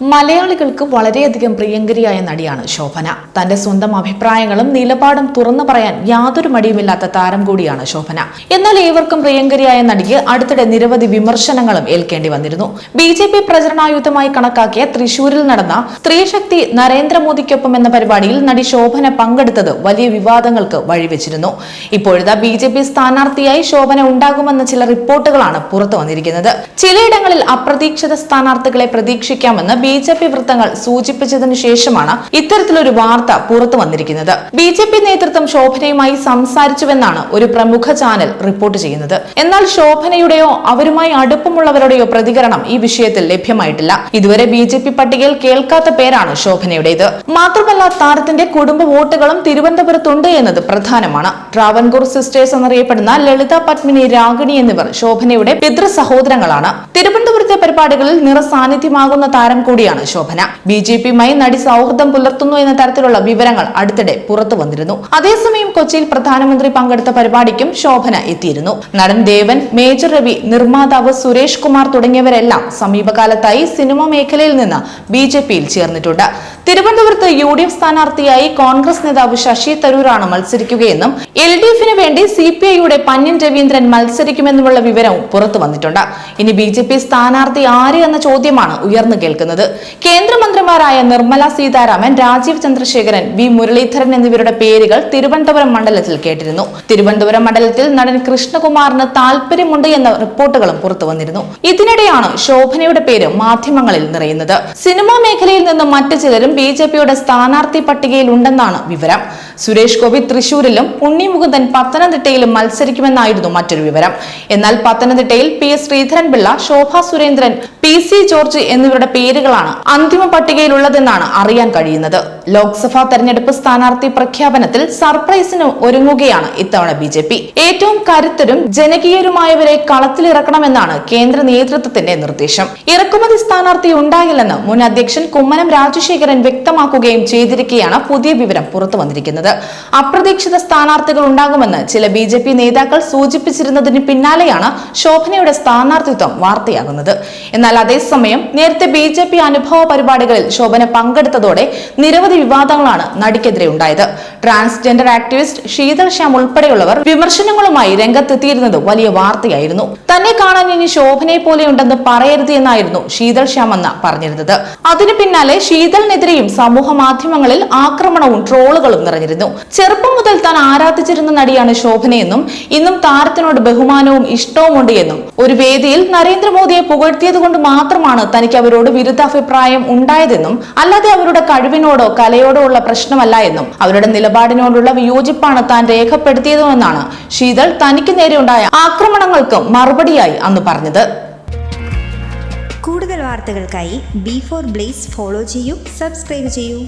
മലയാളികൾക്ക് വളരെയധികം പ്രിയങ്കരിയായ നടിയാണ് ശോഭന. തന്റെ സ്വന്തം അഭിപ്രായങ്ങളും നിലപാടും തുറന്നു പറയാൻ യാതൊരു മടിയുമില്ലാത്ത താരം കൂടിയാണ് ശോഭന. എന്നാൽ ഏവർക്കും പ്രിയങ്കരിയായ നടിക്ക് അടുത്തിടെ നിരവധി വിമർശനങ്ങളും ഏൽക്കേണ്ടി വന്നിരുന്നു. ബി ജെ പി പ്രചരണായുധമായി കണക്കാക്കിയ തൃശൂരിൽ നടന്ന സ്ത്രീശക്തി നരേന്ദ്രമോദിക്കൊപ്പം എന്ന പരിപാടിയിൽ നടി ശോഭന പങ്കെടുത്തത് വലിയ വിവാദങ്ങൾക്ക് വഴിവെച്ചിരുന്നു. ഇപ്പോഴത്തെ ബി ജെ പി സ്ഥാനാർത്ഥിയായി ശോഭന ഉണ്ടാകുമെന്ന ചില റിപ്പോർട്ടുകളാണ് പുറത്തു വന്നിരിക്കുന്നത്. ചിലയിടങ്ങളിൽ അപ്രതീക്ഷിത സ്ഥാനാർത്ഥികളെ പ്രതീക്ഷിക്കാമെന്ന് ബി ജെ പി വൃത്തങ്ങൾ സൂചിപ്പിച്ചതിനു ശേഷമാണ് ഇത്തരത്തിലൊരു വാർത്ത പുറത്തു വന്നിരിക്കുന്നത്. ബി ജെ പി നേതൃത്വം ശോഭനയുമായി സംസാരിച്ചുവെന്നാണ് ഒരു പ്രമുഖ ചാനൽ റിപ്പോർട്ട് ചെയ്യുന്നത്. എന്നാൽ ശോഭനയുടെയോ അവരുമായി അടുപ്പമുള്ളവരുടെയോ പ്രതികരണം ഈ വിഷയത്തിൽ ലഭ്യമായിട്ടില്ല. ഇതുവരെ ബി ജെ പി പട്ടികയിൽ കേൾക്കാത്ത പേരാണ് ശോഭനയുടേത്. മാത്രമല്ല താരത്തിന്റെ കുടുംബ വോട്ടുകളും തിരുവനന്തപുരത്തുണ്ട് എന്നത് പ്രധാനമാണ്. ട്രാവൻകൂർ സിസ്റ്റേഴ്സ് എന്നറിയപ്പെടുന്ന ലളിത പത്മിനി രാഗിണി എന്നിവർ ശോഭനയുടെ പിതൃ സഹോദരങ്ങളാണ്. തിരുവനന്തപുരത്തെ പരിപാടികളിൽ നിറസാന്നിധ്യമാകുന്ന താരം കൂടിയാണ് ശോഭന. ബി ജെ പിയുമായി നടി സൗഹൃദം പുലർത്തുന്നു എന്ന തരത്തിലുള്ള വിവരങ്ങൾ അടുത്തിടെ പുറത്തു വന്നിരുന്നു. അതേസമയം കൊച്ചിയിൽ പ്രധാനമന്ത്രി പങ്കെടുത്ത പരിപാടിക്കും ശോഭന എത്തിയിരുന്നു. നടൻ ദേവൻ മേജർ രവി നിർമ്മാതാവ് സുരേഷ് കുമാർ തുടങ്ങിയവരെല്ലാം സമീപകാലത്തായി സിനിമ മേഖലയിൽ നിന്ന് ബി ചേർന്നിട്ടുണ്ട്. തിരുവനന്തപുരത്ത് യു ഡി എഫ് സ്ഥാനാർത്ഥിയായി കോൺഗ്രസ് നേതാവ് ശശി തരൂരാണ് മത്സരിക്കുകയെന്നും എൽ ഡി എഫിന് വേണ്ടി സി പി ഐയുടെ പന്യൻ രവീന്ദ്രൻ മത്സരിക്കുമെന്നുമുള്ള വിവരവും പുറത്തു വന്നിട്ടുണ്ട്. ഇനി ബി ജെ പി സ്ഥാനാർത്ഥി ആര് എന്ന ചോദ്യമാണ് ഉയർന്നു കേൾക്കുന്നത്. കേന്ദ്രമന്ത്രിമാരായ നിർമ്മല സീതാരാമൻ രാജീവ് ചന്ദ്രശേഖരൻ വി മുരളീധരൻ എന്നിവരുടെ പേരുകൾ തിരുവനന്തപുരം മണ്ഡലത്തിൽ കേട്ടിരുന്നു. തിരുവനന്തപുരം മണ്ഡലത്തിൽ നടൻ കൃഷ്ണകുമാറിന് താല്പര്യമുണ്ട് എന്ന റിപ്പോർട്ടുകളും പുറത്തു വന്നിരുന്നു. ഇതിനിടെയാണ് ശോഭനയുടെ പേര് മാധ്യമങ്ങളിൽ നിറയുന്നത്. സിനിമാ മേഖലയിൽ നിന്ന് മറ്റു ചിലരും ബി ജെ പിയുടെ സ്ഥാനാർത്ഥി പട്ടികയിൽ ഉണ്ടെന്നാണ് വിവരം. സുരേഷ് ഗോപി തൃശൂരിലും ഉണ്ണി മുകുന്ദൻ പത്തനംതിട്ടയിലും മത്സരിക്കുമെന്നായിരുന്നു മറ്റൊരു വിവരം. എന്നാൽ പത്തനംതിട്ടയിൽ P S Sreedharan Pillai Shobha Surendran P C George എന്നിവരുടെ പേരുകളാണ് അന്തിമ പട്ടികയിലുള്ളതെന്നാണ് അറിയാൻ കഴിയുന്നത്. ലോക്സഭാ തെരഞ്ഞെടുപ്പ് സ്ഥാനാർത്ഥി പ്രഖ്യാപനത്തിൽ സർപ്രൈസിന് ഒരുങ്ങുകയാണ് ഇത്തവണ ബി ജെ പി. ഏറ്റവും കരുത്തരും ജനകീയരുമായവരെ കളത്തിലിറക്കണമെന്നാണ് കേന്ദ്ര നേതൃത്വത്തിന്റെ നിർദ്ദേശം. ഇറക്കുമതി സ്ഥാനാർത്ഥി ഉണ്ടാകില്ലെന്ന് മുൻ അധ്യക്ഷൻ കുമ്മനം രാജശേഖരൻ വ്യക്തമാക്കുകയും ചെയ്തിരിക്കുകയാണ് പുതിയ വിവരം പുറത്തു വന്നിരിക്കുന്നത് അപ്രതീക്ഷിത സ്ഥാനാർത്ഥികൾ ഉണ്ടാകുമെന്ന് ചില ബി ജെ പി നേതാക്കൾ സൂചിപ്പിച്ചിരുന്നതിന് പിന്നാലെയാണ് ശോഭനയുടെ സ്ഥാനാർത്ഥിത്വം വാർത്തയാകുന്നത്. എന്നാൽ അതേസമയം നേരത്തെ ബി ജെ പി അനുഭവ പരിപാടികളിൽ ശോഭന പങ്കെടുത്തതോടെ നിരവധി വിവാദങ്ങളാണ് നടിക്കെതിരെ ഉണ്ടായത്. ട്രാൻസ്ജെൻഡർ ആക്ടിവിസ്റ്റ് ശീതൾ ശ്യാം ഉൾപ്പെടെയുള്ളവർ വിമർശനങ്ങളുമായി രംഗത്തെത്തിയിരുന്നത് വലിയ വാർത്തയായിരുന്നു. തന്നെ കാണാൻ ഇനി ശോഭനയെ പോലെയുണ്ടെന്ന് പറയരുത് എന്നായിരുന്നു ശീതൾ ശ്യാം എന്ന പറഞ്ഞിരുന്നത്. അതിനു പിന്നാലെ ശീതളിനെതിരെയും സമൂഹ മാധ്യമങ്ങളിൽ ആക്രമണവും ട്രോളുകളും നിറഞ്ഞിരുന്നു. ചെറുപ്പം മുതൽ താൻ ആരാധിച്ചിരുന്ന നടിയാണ് ശോഭനയെന്നും ഇന്നും താരത്തിനോട് ബഹുമാനവും ഇഷ്ടവും ഉണ്ട് എന്നും. ഒരു വേദിയിൽ നരേന്ദ്രമോദിയെ പുകഴ്ത്തിയത് കൊണ്ട് മാത്രമാണ് തനിക്ക് അവരോട് വിരുദ്ധാഭിപ്രായം ഉണ്ടായതെന്നും അല്ലാതെ അവരുടെ കഴിവിനോടോ കലയോടോ ഉള്ള പ്രശ്നമല്ല എന്നും അവരുടെ നിലപാടിനോടുള്ള വിയോജിപ്പാണ് താൻ രേഖപ്പെടുത്തിയതെന്നാണ് ശീതൾ തനിക്ക് നേരെയുണ്ടായ ആക്രമണങ്ങൾക്ക് മറുപടിയായി അന്ന് പറഞ്ഞത്. കൂടുതൽ വാർത്തകൾക്കായി ബി ഫോർ ബ്ലേസ് ഫോളോ ചെയ്യൂ സബ്സ്ക്രൈബ് ചെയ്യൂ.